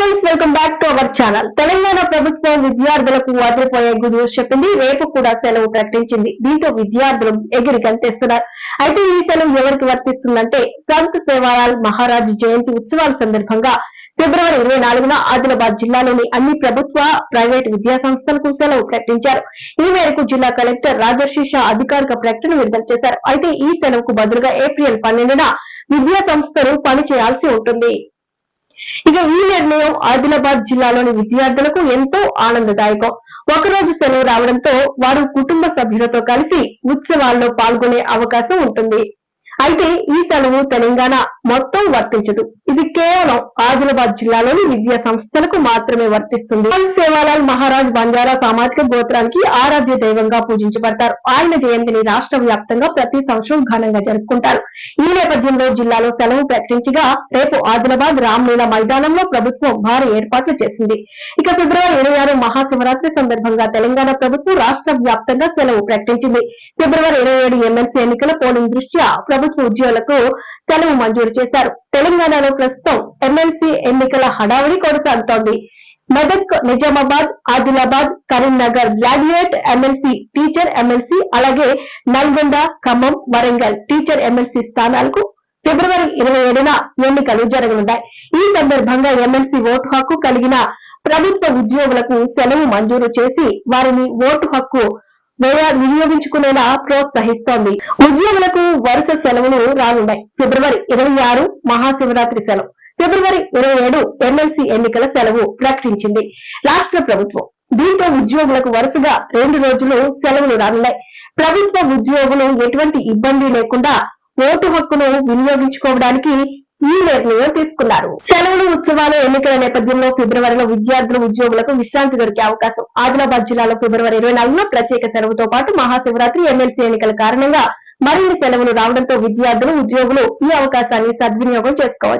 Friends welcome back to our channel Telangana ప్రభుత్వం విద్యార్థులకు వదిలిపోయే good news చెప్పింది. రేపు కూడా సెలవు ప్రకటించింది. దీంతో విద్యార్థులు ఎగిరి గంతేస్తున్నారు. అయితే ఈ సెలవు ఎవరికి వర్తిస్తుందంటే సంత్ సేవాలాల్ మహారాజ్ జయంతి ఉత్సవాల సందర్భంగా ఫిబ్రవరి ఇరవై నాలుగున ఆదిలాబాద్ జిల్లాలోని అన్ని ప్రభుత్వ ప్రైవేట్ విద్యా సంస్థలకు సెలవు ప్రకటించారు. ఈ మేరకు జిల్లా కలెక్టర్ రాజర్షి షా అధికారిక ప్రకటన విడుదల చేశారు. అయితే ఈ సెలవుకు బదులుగా ఏప్రిల్ పన్నెండున విద్యా సంస్థలు పని చేయాల్సి ఉంటుంది. ఇక ఈ నిర్ణయం ఆదిలాబాద్ జిల్లాలోని విద్యార్థులకు ఎంతో ఆనందదాయకం. ఒకరోజు సెలవు రావడంతో వారు కుటుంబ సభ్యులతో కలిసి ఉత్సవాల్లో పాల్గొనే అవకాశం ఉంటుంది. అయితే ఈ సెలవు తెలంగాణ మొత్తం వర్తించదు. ఇది కేవలం ఆదిలాబాద్ జిల్లాలోని విద్యా సంస్థలకు మాత్రమే వర్తిస్తుంది. సేవాలాల్ మహారాజ్ బంజారా సామాజిక గోత్రానికి ఆరాధ్య దైవంగా పూజించబడతారు. ఆయన జయంతిని రాష్ట్ర వ్యాప్తంగా ప్రతి సంవత్సరం ఘనంగా జరుపుకుంటారు. ఈ నేపథ్యంలో జిల్లాలో సెలవు ప్రకటించగా రేపు ఆదిలాబాద్ రామ్లీలా మైదానంలో ప్రభుత్వం భారీ ఏర్పాట్లు చేసింది. ఇక ఫిబ్రవరి ఇరవై ఆరు మహాశివరాత్రి సందర్భంగా తెలంగాణ ప్రభుత్వం రాష్ట్ర వ్యాప్తంగా సెలవు ప్రకటించింది. ఫిబ్రవరి ఇరవై ఏడు ఎమ్మెల్సీ ఎన్నికల పోలింగ్ దృష్ట్యా ప్రభుత్వ ఉద్యోగులకు సెలవు మంజూరు చేశారు. తెలంగాణలో ప్రస్తుతం ఎమ్మెల్సీ ఎన్నికల హడావిడి కొనసాగుతోంది. Medak Nizamabad Adilabad Karimnagar graduate MLC teacher MLC అలాగే నల్గొండ ఖమ్మం వరంగల్ టీచర్ ఎమ్మెల్సీ స్థానాలకు ఫిబ్రవరి ఇరవై ఏడున ఎన్నికలు జరగనున్నాయి. ఈ సందర్భంగా ఎమ్మెల్సీ ఓటు హక్కు కలిగిన ప్రభుత్వ ఉద్యోగులకు సెలవు మంజూరు చేసి వారిని ఓటు హక్కు వినియోగించుకునేలా ప్రోత్సహిస్తోంది. ఉద్యోగులకు వరుస సెలవు రానున్నాయి. ఫిబ్రవరి ఇరవై ఆరు మహాశివరాత్రి సెలవు. ఫిబ్రవరి ఇరవై ఏడు ఎమ్మెల్సీ ఎన్నికల సెలవు ప్రకటించింది. రాష్ట్ర ప్రభుత్వం దీంతో ఉద్యోగులకు వరుసగా రెండు రోజులు సెలవులు రానున్నాయి. ప్రభుత్వ ఉద్యోగులు ఎటువంటి ఇబ్బంది లేకుండా ఓటు హక్కును వినియోగించుకోవడానికి ఈ నిర్ణయం తీసుకున్నారు. సెలవులు ఉత్సవాలు ఎన్నికల నేపథ్యంలో ఫిబ్రవరిలో విద్యార్థులు ఉద్యోగులకు విశ్రాంతి దొరికే అవకాశం. ఆదిలాబాద్ జిల్లాలో ఫిబ్రవరి ఇరవై నాలుగున ప్రత్యేక సెలవుతో పాటు మహాశివరాత్రి ఎమ్మెల్సీ ఎన్నికల కారణంగా మరిన్ని సెలవులు రావడంతో విద్యార్థులు ఉద్యోగులు ఈ అవకాశాన్ని సద్వినియోగం చేసుకోవచ్చు.